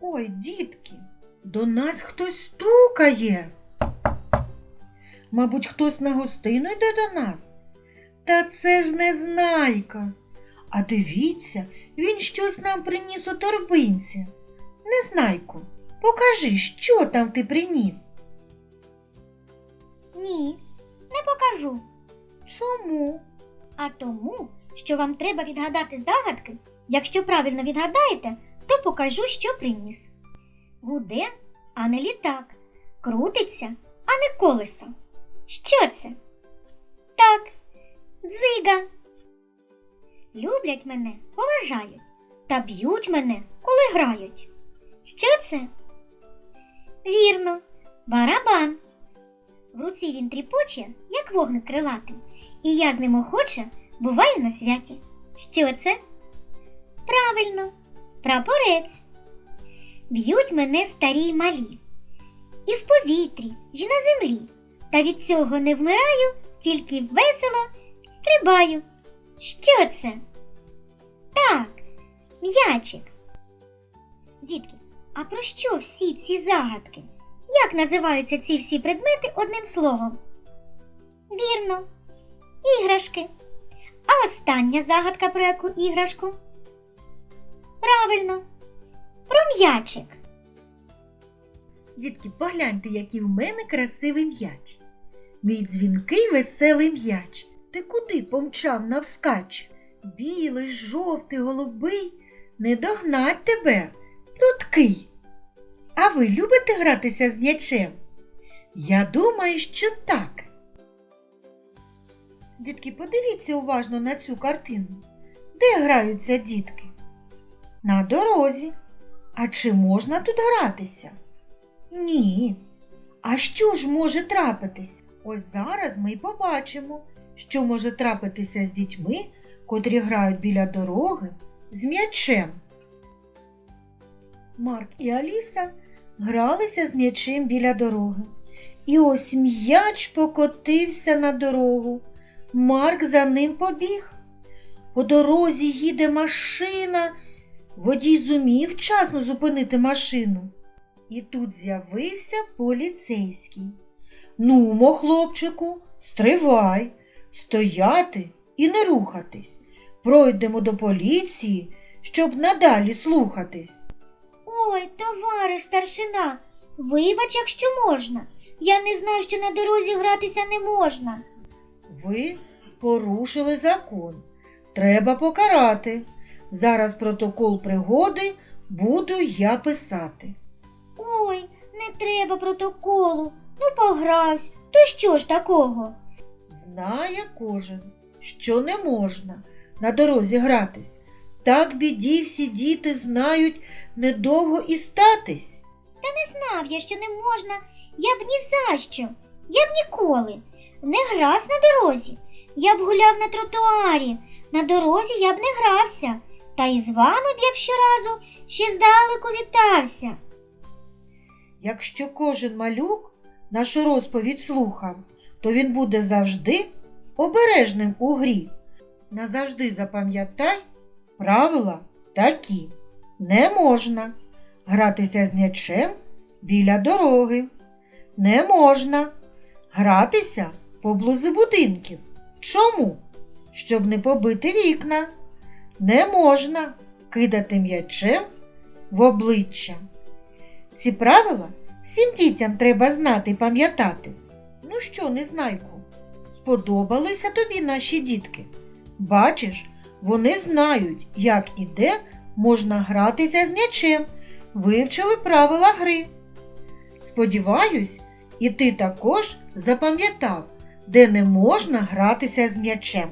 Ой, дітки, до нас хтось стукає. Мабуть, хтось на гостину йде до нас. Та це ж не знайка. А дивіться, він щось нам приніс у торбинці. Незнайку, покажи, що там ти приніс. Ні, не покажу. Чому? А тому, що вам треба відгадати загадки. Якщо правильно відгадаєте, покажу, що приніс. Гуде, а не літак. Крутиться, а не колесо. Що це? Так, дзига. Люблять мене, поважають, та б'ють мене, коли грають. Що це? Вірно, барабан. В руці він тріпоче, як вогник крилатий, і я з ним охоче буваю на святі. Що це? Правильно, прапорець. Б'ють мене старі й малі. І в повітрі, і на землі. Та від цього не вмираю, тільки весело стрибаю. Що це? Так, м'ячик. Дітки, а про що всі ці загадки? Як називаються ці всі предмети одним словом? Вірно, іграшки. А остання загадка про яку іграшку? Правильно, про. Дітки, погляньте, який в мене красивий м'яч. Мій дзвінкий веселий м'яч. Ти куди помчав навскач? Білий, жовтий, голубий, не догнать тебе, прудкий. А ви любите гратися з м'ячем? Я думаю, що так. Дітки, подивіться уважно на цю картину. Де граються дітки? На дорозі. А чи можна тут гратися? Ні. А що ж може трапитись? Ось зараз ми й побачимо, що може трапитися з дітьми, котрі грають біля дороги з м'ячем. Марк і Аліса гралися з м'ячем біля дороги. І ось м'яч покотився на дорогу. Марк за ним побіг. По дорозі їде машина. Водій зумів вчасно зупинити машину. І тут з'явився поліцейський. Нумо, хлопчику, стривай, стояти і не рухатись. Пройдемо до поліції, щоб надалі слухатись. Ой, товариш старшина, вибач, якщо можна. Я не знав, що на дорозі гратися не можна. Ви порушили закон. Треба покарати. Зараз протокол пригоди буду я писати. Ой, не треба протоколу. Ну погравсь, то що ж такого? Знає кожен, що не можна на дорозі гратись. Так біді всі діти знають недовго і статись. Та не Знав я, що не можна, я б ні за що, я б ніколи. Не грався на дорозі. Я б гуляв на тротуарі. На дорозі я б не грався. Та й з вами б я б щоразу ще здалеку вітався. Якщо кожен малюк нашу розповідь слухав, то він буде завжди обережним у грі. Назавжди запам'ятай правила такі. Не можна гратися з м'ячем біля дороги. Не можна гратися поблизу будинків. Чому? Щоб не побити вікна. Не можна кидати м'ячем в обличчя. Ці правила всім дітям треба знати і пам'ятати. Ну що, незнайку, сподобалися тобі наші дітки? Бачиш, вони знають, як і де можна гратися з м'ячем, вивчили правила гри. Сподіваюсь, і ти також запам'ятав, де не можна гратися з м'ячем.